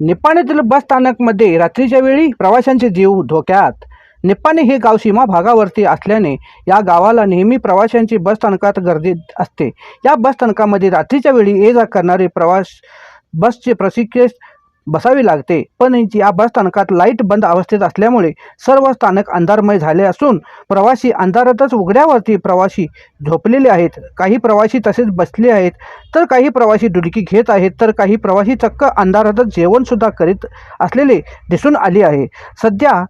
निपाणीतील बस स्थानकमध्ये रात्रीच्या वेळी प्रवाशांचे जीव धोक्यात. निप्पाणी हे गाव सीमा भागावरती असल्याने या गावाला नेहमी प्रवाशांची बस स्थानकात गर्दी असते. या बस स्थानकामध्ये रात्रीच्या वेळी ये जा करणारे प्रवास बसचे प्रशिक्षक बसावी लागते. पण या बस स्थानकात लाइट बंद अवस्थेत असल्यामुळे सर्व स्थानक अंधारमय झाले असून प्रवासी अंधारातच उघड्यावरती प्रवासी झोपलेले आहेत. काही प्रवासी तसेच बसले आहेत. तर काही प्रवासी डुडकी घेत आहेत. तर काही प्रवासी चक्क अंधारातच जेवणसुद्धा करीत असलेले दिसून आले आहे. सध्या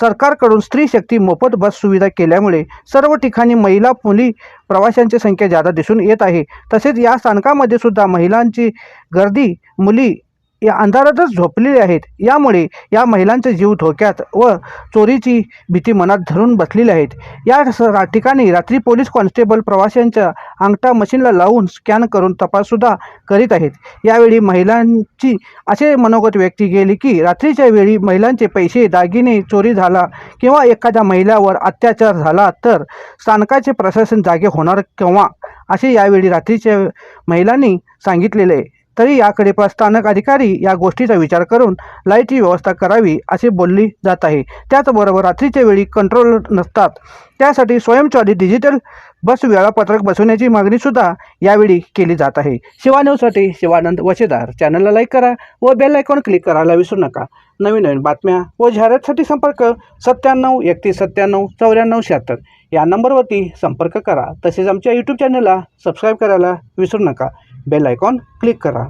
सरकारकडून स्त्री शक्ती मोफत बस सुविधा केल्यामुळे सर्व ठिकाणी महिला मुली प्रवाशांची संख्या जादा दिसून येत आहे. तसेच या स्थानकामध्ये सुद्धा महिलांची गर्दी मुली या अंधारातच झोपलेले आहेत. यामुळे या महिलांचे जीव धोक्यात व चोरीची भीती मनात धरून बसलेली आहेत. या ठिकाणी रात्री पोलीस कॉन्स्टेबल प्रवाशांच्या अंगठा मशीनला लावून स्कॅन करून तपाससुद्धा करीत आहेत. यावेळी महिलांची असे मनोगत व्यक्ती गेली की रात्रीच्या वेळी महिलांचे पैसे दागिने चोरी झाला किंवा एखाद्या महिलावर अत्याचार झाला तर स्थानकाचे प्रशासन जागे होणार केव्हा? असे यावेळी रात्रीच्या महिलांनी सांगितलेले आहे. तरी याकडे स्थानक अधिकारी या गोष्टीचा विचार करून लाईटची व्यवस्था करावी असे बोलली जात आहे. त्याचबरोबर रात्रीच्या वेळी कंट्रोल नसतात. त्यासाठी स्वयंचलित डिजिटल बस वेळापत्रक बसवण्याची मागणीसुद्धा यावेळी केली जात आहे. शिवा न्यूजसाठी शिवानंद वशेदार. चॅनलला लाईक करा व बेल आयकॉन क्लिक करायला विसरू नका. नवीन नवीन बातम्या व जाहिरातीसाठी संपर्क सत्त्याण्णव एकतीस सत्त्याण्णव चौऱ्याण्णव शहात्तर. या नंबरवरती संपर्क करा. तसेच आमच्या यूट्यूब चॅनलला सबस्क्राईब करायला विसरू नका. बेल आयकॉन क्लिक करा.